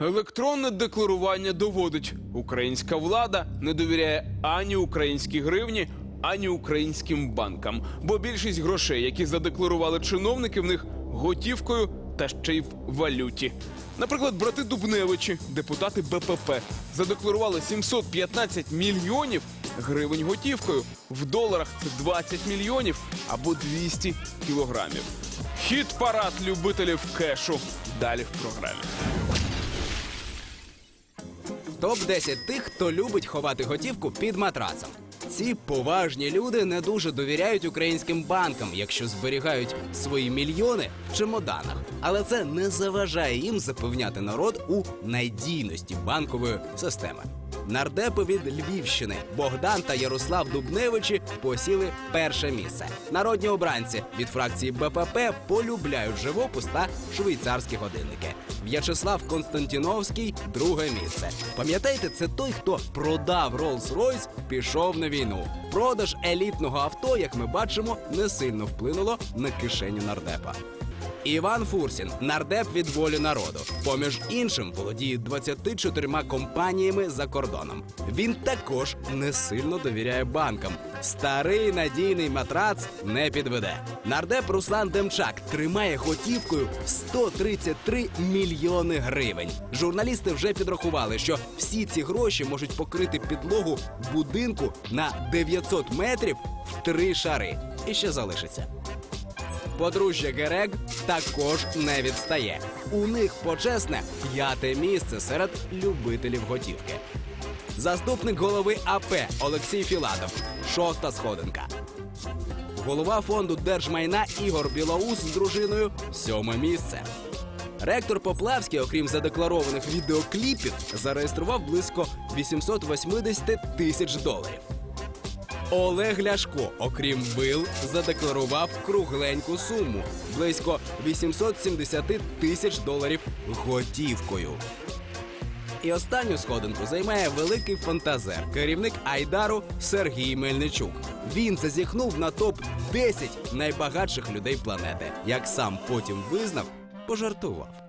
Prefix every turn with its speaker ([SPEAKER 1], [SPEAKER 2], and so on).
[SPEAKER 1] Електронне декларування доводить, українська влада не довіряє ані українській гривні, ані українським банкам. Бо більшість грошей, які задекларували чиновники, в них готівкою та ще й в валюті. Наприклад, брати Дубневичі, депутати БПП, задекларували 715 мільйонів гривень готівкою. В доларах це 20 мільйонів або 200 кілограмів. Хіт парад любителів кешу. Далі в програмі.
[SPEAKER 2] Топ 10 тих, хто любить ховати готівку під матрацом. Ці поважні люди не дуже довіряють українським банкам, якщо зберігають свої мільйони в чемоданах. Але це не заважає їм запевняти народ у надійності банкової системи. Нардепи від Львівщини Богдан та Ярослав Дубневичі посіли перше місце. Народні обранці від фракції БПП полюбляють живопис та швейцарські годинники. В'ячеслав Константіновський друге місце. Пам'ятаєте, це той, хто продав Rolls-Royce, пішов на війну. Продаж елітного авто, як ми бачимо, не сильно вплинуло на кишеню нардепа. Іван Фурсін, нардеп від волі народу. Поміж іншим володіє 24 компаніями за кордоном. Він також не сильно довіряє банкам. Старий надійний матрац не підведе. Нардеп Руслан Демчак тримає готівкою 133 мільйони гривень. Журналісти вже підрахували, що всі ці гроші можуть покрити підлогу будинку на 900 метрів в три шари. І ще залишиться. Подружжя Герег також не відстає. У них почесне п'яте місце серед любителів готівки. Заступник голови АП Олексій Філатов. Шоста сходинка. Голова фонду держмайна Ігор Білоус з дружиною сьоме місце. Ректор Поплавський, окрім задекларованих відеокліпів, зареєстрував близько 880 тисяч доларів. Олег Ляшко, окрім вил, задекларував кругленьку суму близько 870 тисяч доларів готівкою. І останню сходинку займає великий фантазер, керівник Айдару Сергій Мельничук. Він зазіхнув на топ 10 найбагатших людей планети. Як сам потім визнав, пожартував.